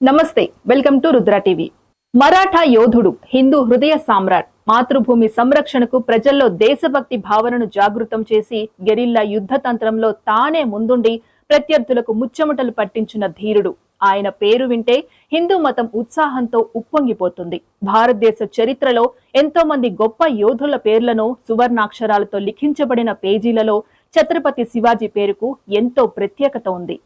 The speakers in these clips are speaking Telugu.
నమస్తే welcome to Rudra TV. Maratha యోధుడు హిందూ హృదయ సామ్రాట్ మాతృభూమి సంరక్షణకు ప్రజల్లో దేశభక్తి భావనను జాగృతం చేసి గెరిల్లా యుద్ధ తంత్రంలో తానే ముందుండి ప్రత్యర్థులకు ముచ్చమటలు పట్టించిన ధీరుడు. ఆయన పేరు వింటే హిందూ మతం ఉత్సాహంతో ఉప్పొంగిపోతుంది. భారతదేశ చరిత్రలో ఎంతో మంది గొప్ప యోధుల పేర్లను సువర్ణాక్షరాలతో లిఖించబడిన పేజీలలో ఛత్రపతి శివాజీ పేరుకు ఎంతో ప్రత్యేకత ఉంది.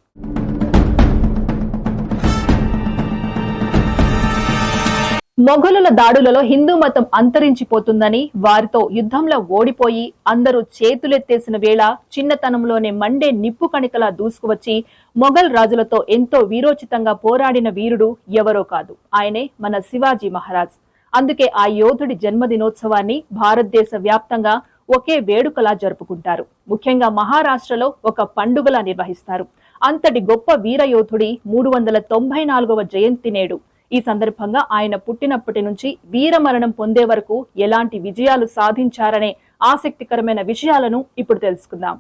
మొఘలుల దాడులలో హిందూ మతం అంతరించిపోతుందని వారితో యుద్ధంలో ఓడిపోయి అందరూ చేతులెత్తేసిన వేళ చిన్నతనంలోనే మండే నిప్పు కణికలా దూసుకువచ్చి మొఘల్ రాజులతో ఎంతో వీరోచితంగా పోరాడిన వీరుడు ఎవరో కాదు. ఆయనే మన శివాజీ మహారాజ్. అందుకే ఆ యోధుడి జన్మదినోత్సవాన్ని భారతదేశ వ్యాప్తంగా ఒకే వేడుకలా జరుపుకుంటారు. ముఖ్యంగా మహారాష్ట్రలో ఒక పండుగలా నిర్వహిస్తారు. అంతటి గొప్ప వీరయోధుడి మూడు వందల తొంభై నాలుగవ జయంతి నేడు ఈ సందర్భంగా ఆయన పుట్టినప్పటి నుంచి వీరమరణం పొందే వరకు ఎలాంటి విజయాలు సాధించారనే ఆసక్తికరమైన విషయాలను ఇప్పుడు తెలుసుకుందాం.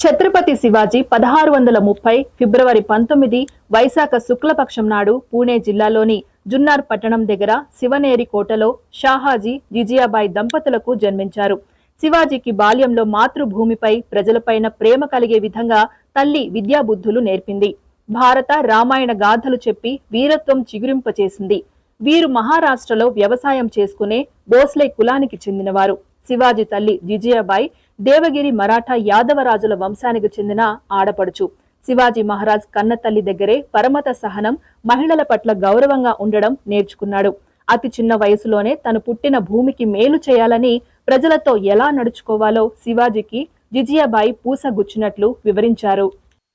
ఛత్రపతి శివాజీ పదహారు వందల ముప్పై ఫిబ్రవరి పంతొమ్మిది వైశాఖ శుక్లపక్షం నాడు పూణే జిల్లాలోని జున్నార్ పట్టణం దగ్గర శివనేరి కోటలో షాహాజీ జిజియాబాయి దంపతులకు జన్మించారు. శివాజీకి బాల్యంలో మాతృభూమిపై ప్రజలపైన ప్రేమ కలిగే విధంగా తల్లి విద్యాబుద్ధులు నేర్పింది. భారత రామాయణ గాథలు చెప్పి వీరత్వం చిగురింపచేసింది. వీరు మహారాష్ట్రలో వ్యవసాయం చేసుకునే బోస్లే కులానికి చెందినవారు. శివాజీ తల్లి జిజియాబాయి దేవగిరి మరాఠా యాదవరాజుల వంశానికి చెందిన ఆడపడుచు. శివాజీ మహారాజ్ కన్నతల్లి దగ్గరే పరమత సహనం మహిళల పట్ల గౌరవంగా ఉండడం నేర్చుకున్నాడు. అతి చిన్న వయసులోనే తను పుట్టిన భూమికి మేలు చేయాలని ప్రజలతో ఎలా నడుచుకోవాలో శివాజీకి జిజియాబాయి పూసగుచ్చినట్లు వివరించారు.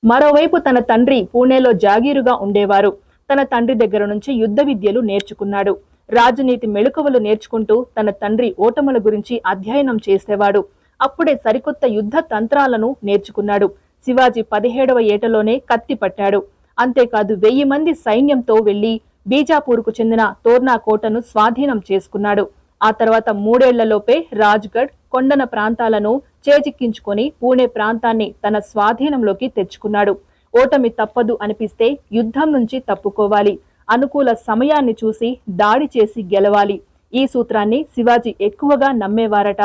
మరోవైపు తన తండ్రి పూణేలో జాగీరుగా ఉండేవారు. తన తండ్రి దగ్గర నుంచి యుద్ధ విద్యలు నేర్చుకున్నాడు. రాజనీతి మెళుకువలు నేర్చుకుంటూ తన తండ్రి ఓటముల గురించి అధ్యయనం చేసేవాడు. అప్పుడే సరికొత్త యుద్ధ తంత్రాలను నేర్చుకున్నాడు. శివాజీ పదిహేడవ ఏటలోనే కత్తి పట్టాడు. అంతేకాదు వెయ్యి మంది సైన్యంతో వెళ్ళి బీజాపూర్కు చెందిన తోర్నా కోటను స్వాధీనం చేసుకున్నాడు. ఆ తర్వాత మూడేళ్ళలోపే రాజ్గఢ్ కొండన ప్రాంతాలను చేజిక్కించుకొని పూణే ప్రాంతాన్ని తన స్వాధీనంలోకి తెచ్చుకున్నాడు. ఓటమి తప్పదు అనిపిస్తే యుద్ధం నుంచి తప్పుకోవాలి. అనుకూల సమయాన్ని చూసి దాడి చేసి గెలవాలి. ఈ సూత్రాన్ని శివాజీ ఎక్కువగా నమ్మేవారట.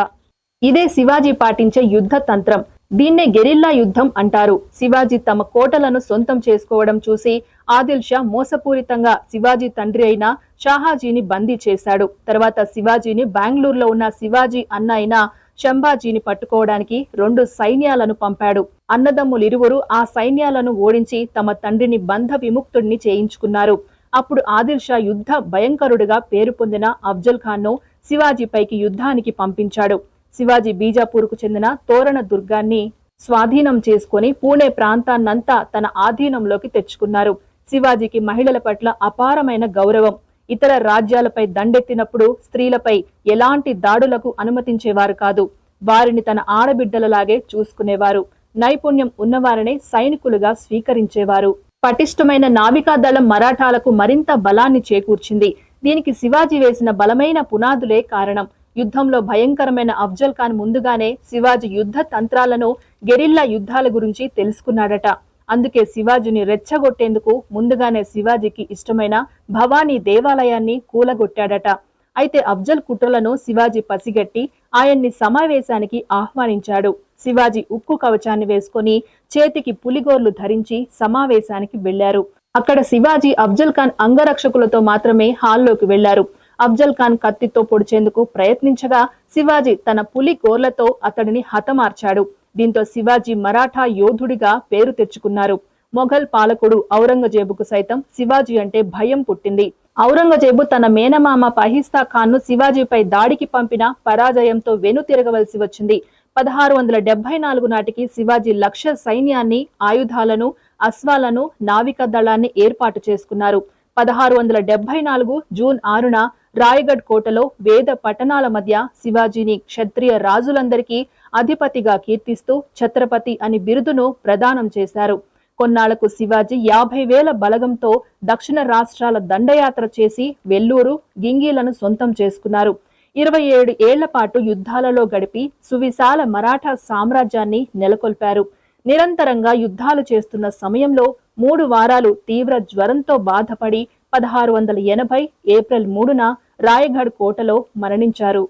ఇదే శివాజీ పాటించే యుద్ధ తంత్రం. దీన్నే గెరిల్లా యుద్ధం అంటారు. శివాజీ తమ కోటలను సొంతం చేసుకోవడం చూసి ఆదిల్ షా మోసపూరితంగా శివాజీ తండ్రి అయిన షాహాజీని బందీ చేశాడు. తర్వాత శివాజీని బెంగళూరులో ఉన్న శివాజీ అన్న అయిన శంభాజీని పట్టుకోవడానికి రెండు సైన్యాలను పంపాడు. అన్నదమ్ములిరువురు ఆ సైన్యాలను ఓడించి తమ తండ్రిని బంధ విముక్తుడిని చేయించుకున్నారు. అప్పుడు ఆదిల్షా యుద్ధ భయంకరుడిగా పేరు పొందిన అఫ్జల్ ఖాన్ను శివాజీపైకి యుద్ధానికి పంపించాడు. శివాజీ బీజాపూర్కు చెందిన తోరణ దుర్గాన్ని స్వాధీనం చేసుకుని పూణే ప్రాంతాన్నంతా తన ఆధీనంలోకి తెచ్చుకున్నారు. శివాజీకి మహిళల పట్ల అపారమైన గౌరవం. ఇతర రాజ్యాలపై దండెత్తినప్పుడు స్త్రీలపై ఎలాంటి దాడులకు అనుమతించేవారు కాదు. వారిని తన ఆడబిడ్డలలాగే చూసుకునేవారు. నైపుణ్యం ఉన్నవారనే సైనికులుగా స్వీకరించేవారు. పటిష్టమైన నావికా దళం మరాఠాలకు మరింత బలాన్ని చేకూర్చింది. దీనికి శివాజీ వేసిన బలమైన పునాదులే కారణం. యుద్ధంలో భయంకరమైన అఫ్జల్ ఖాన్ ముందుగానే శివాజీ యుద్ధ తంత్రాలను గెరిల్లా యుద్ధాల గురించి తెలుసుకున్నాడట. అందుకే శివాజీని రెచ్చగొట్టేందుకు ముందుగానే శివాజీకి ఇష్టమైన భవానీ దేవాలయాన్ని కూలగొట్టాడట. అయితే అఫ్జల్ కుట్రలను శివాజీ పసిగట్టి ఆయన్ని సమావేశానికి ఆహ్వానించాడు. శివాజీ ఉక్కు కవచాన్ని వేసుకొని చేతికి పులిగోర్లు ధరించి సమావేశానికి వెళ్ళారు అక్కడ శివాజీ అఫ్జల్ ఖాన్ అంగరక్షకులతో మాత్రమే హాల్లోకి వెళ్ళారు అఫ్జల్ ఖాన్ కత్తితో పొడిచేందుకు ప్రయత్నించగా శివాజీ తన పులి గోర్లతో అతడిని హతమార్చాడు. దీంతో శివాజీ మరాఠా యోధుడిగా పేరు తెచ్చుకున్నారు. మొఘల్ పాలకుడు ఔరంగజేబుకు సైతం శివాజీ అంటే భయం పుట్టింది. ఔరంగజేబు తన మేనమామ పహిస్తా ఖాన్ను శివాజీపై దాడికి పంపిన పరాజయంతో వెను తిరగవలసి వచ్చింది. పదహారు వందల డెబ్బై నాలుగు నాటికి శివాజీ లక్ష సైన్యాన్ని ఆయుధాలను అశ్వాలను నావిక దళాన్ని ఏర్పాటు చేసుకున్నారు. పదహారు వందల డెబ్బై నాలుగు జూన్ ఆరున రాయగఢ్ కోటలో వేద పట్టణాల మధ్య శివాజీని క్షత్రియ రాజులందరికీ అధిపతిగా కీర్తిస్తూ ఛత్రపతి అని బిరుదును ప్రదానం చేశారు. కొన్నాళ్ళకు శివాజీ యాభై వేల బలగంతో దక్షిణ రాష్ట్రాల దండయాత్ర చేసి వెల్లూరు గింగీలను సొంతం చేసుకున్నారు. ఇరవై ఏడు ఏళ్ళ పాటు యుద్ధాలలో గడిపి సువిశాల మరాఠా సామ్రాజ్యాన్ని నెలకొల్పారు. నిరంతరంగా యుద్ధాలు చేస్తున్న సమయంలో మూడు వారాలు తీవ్ర జ్వరంతో బాధపడి పదహారు వందల ఎనభై ఏప్రిల్ మూడున రాయగఢ్ కోటలో మరణించారు.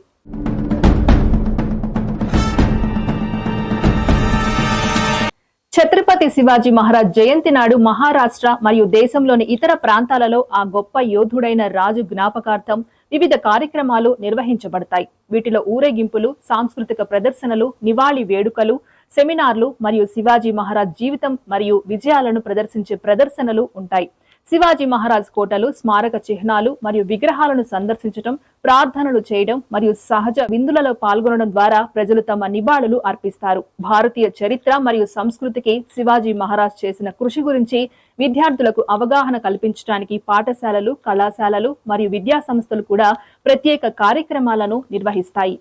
ఛత్రపతి శివాజీ మహారాజ్ జయంతి నాడు మహారాష్ట్ర మరియు దేశంలోని ఇతర ప్రాంతాలలో ఆ గొప్ప యోధుడైన రాజు జ్ఞాపకార్థం వివిధ కార్యక్రమాలు నిర్వహించబడతాయి. వీటిలో ఊరేగింపులు సాంస్కృతిక ప్రదర్శనలు నివాళి వేడుకలు సెమినార్లు మరియు శివాజీ మహారాజ్ జీవితం మరియు విజయాలను ప్రదర్శించే ప్రదర్శనలు ఉంటాయి. శివాజీ మహారాజ్ కోటలు స్మారక చిహ్నాలు మరియు విగ్రహాలను సందర్శించడం ప్రార్థనలు చేయడం మరియు సహజ విందులలో పాల్గొనడం ద్వారా ప్రజలు తమ నివాళులు అర్పిస్తారు. భారతీయ చరిత్ర మరియు సంస్కృతికి శివాజీ మహారాజ్ చేసిన కృషి గురించి విద్యార్థులకు అవగాహన కల్పించడానికి పాఠశాలలు కళాశాలలు మరియు విద్యా సంస్థలు కూడా ప్రత్యేక కార్యక్రమాలను నిర్వహిస్తాయి.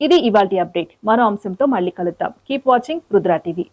ఇది ఇవాల్టి అప్డేట్. మరో అంశంతో మళ్ళీ కలుద్దాం. Keep watching Rudra TV.